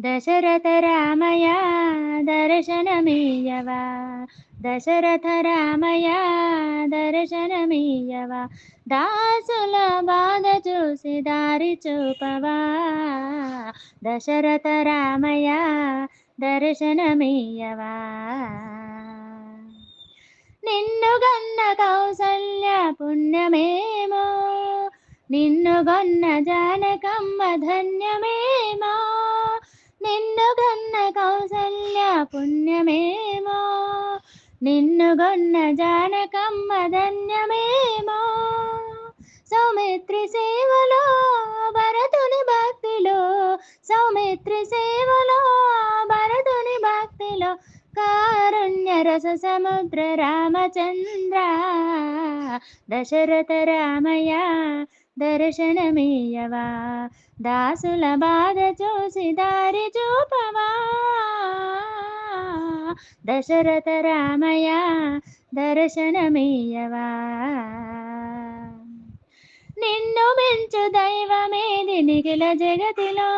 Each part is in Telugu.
దశరథ రామయ దర్శనమీయవా దశరథ రామయ దర్శనమీయవా దాసుల బాధ చూసి దారి చూపవా? దశరథ రామయ దర్శనమీయవా నిన్ను గన్న కౌసల్య పుణ్యమేమో? నిన్ను గొన్న జానకమ్మ ధన్యమేమో? పుణ్యమేమో? నిన్ను గొన్న జానకమ్మ ధన్యమేమో? సౌమిత్రి సేవలో భరతుని భక్తిలో సౌమిత్రి సేవలో భరతుని భక్తిలో కారుణ్య రస సముద్ర రామచంద్ర దశరథ రామయ్య దర్శనమీయవా? దాసుల బాధ చూసి దారి చూపవా? దశరథ రామయ దర్శనమీయవా? నిన్ను మించు దైవమేది నిఖిల జగతిలో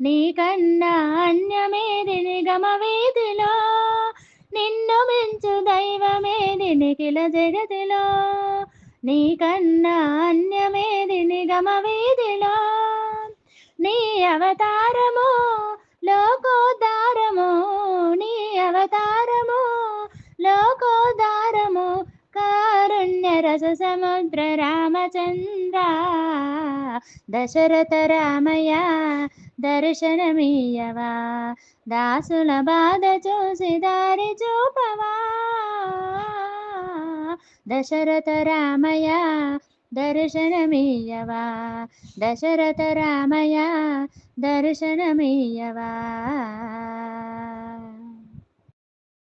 నీకన్నా అన్యమేది నిగమ వీధిలో. నిన్ను మించు దైవమేది నిఖిల జగతిలో నీకన్నా అన్యమేది నిగమ వీధిలో. నీ అవతారము లోకోదా అవతారము లోకోదారము కారుణ్య రస సముద్ర రామచంద్ర దశరథ రామయ్య దర్శనమీయవా దాసుల బాధ చూసి దారి చూపవా దశరథ రామయ్య దర్శనమీయవా దశరథ రామయ్య దర్శనమీయవా.